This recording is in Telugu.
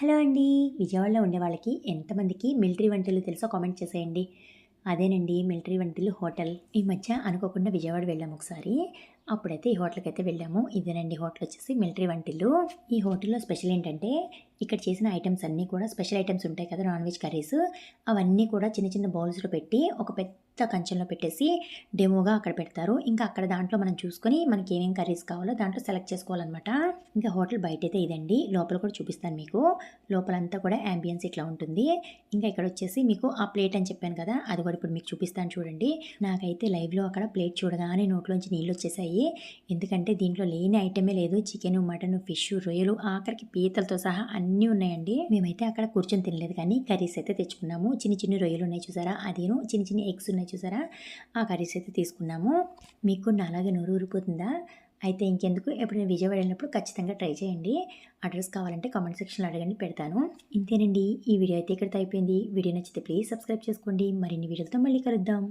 హలో అండి. విజయవాడలో ఉండే వాళ్ళకి ఎంతమందికి మిలిటరీ వంటలు తెలుసో కామెంట్ చేసేయండి. అదేనండి మిలిటరీ వంటలు హోటల్. ఈ మధ్య అనుకోకుండా విజయవాడ వెళ్ళాము ఒకసారి. అప్పుడైతే ఈ హోటల్కి అయితే వెళ్ళాము. ఇదేనండి హోటల్ వచ్చేసి మిలిటరీ వంటలు ఈ హోటల్లో స్పెషల్ ఏంటంటే ఇక్కడ చేసిన ఐటమ్స్ అన్నీ కూడా స్పెషల్ ఐటమ్స్ ఉంటాయి కదా నాన్ వెజ్ కర్రీస్. అవన్నీ కూడా చిన్న చిన్న బౌల్స్లో పెట్టి ఒక పెద్ద కంచెంలో పెట్టేసి డెమోగా అక్కడ పెడతారు. ఇంకా అక్కడ దాంట్లో మనం చూసుకొని మనకి ఏమేమి కర్రీస్ కావాలో దాంట్లో సెలెక్ట్ చేసుకోవాలన్నమాట. ఇంకా హోటల్ బయట అయితే ఇదండి. లోపల కూడా చూపిస్తాను మీకు. లోపలంతా కూడా యాంబియన్స్ ఇట్లా ఉంటుంది. ఇంకా ఇక్కడ వచ్చేసి మీకు ఆ ప్లేట్ అని చెప్పాను కదా అది కూడా ఇప్పుడు మీకు చూపిస్తాను చూడండి. నాకైతే లైవ్లో అక్కడ ప్లేట్ చూడగానే నోట్లోంచి నీళ్ళు వచ్చేసాయి. ఎందుకంటే దీంట్లో లేని ఐటమే లేదు. చికెన్ మటన్ ఫిష్ రొయ్యలు ఆఖరికి పీతలతో సహా అన్నీ ఉన్నాయండి. మేమైతే అక్కడ కూర్చొని తినలేదు కానీ కర్రీస్ అయితే తెచ్చుకున్నాము. చిన్న చిన్న రొయ్యలు ఉన్నాయి చూసారా? అదేను. చిన్న చిన్న ఎగ్స్ ఉన్నాయి చూసారా? ఆ కర్రీస్ అయితే తీసుకున్నాము. మీకు నా అలాగే నోరు ఊరిపోతుందా? అయితే ఇంకెందుకు? ఎప్పుడైనా విజయవాడ వెళ్ళినప్పుడు ఖచ్చితంగా ట్రై చేయండి. అడ్రస్ కావాలంటే కామెంట్ సెక్షన్లో అడగండి పెడతాను. ఇంతేనండి. ఈ వీడియో అయితే ఇక్కడితో అయిపోయింది వీడియో నచ్చితే ప్లీజ్ సబ్స్క్రైబ్ చేసుకోండి. మరిన్ని వీడియోలతో మళ్ళీ కలుద్దాం.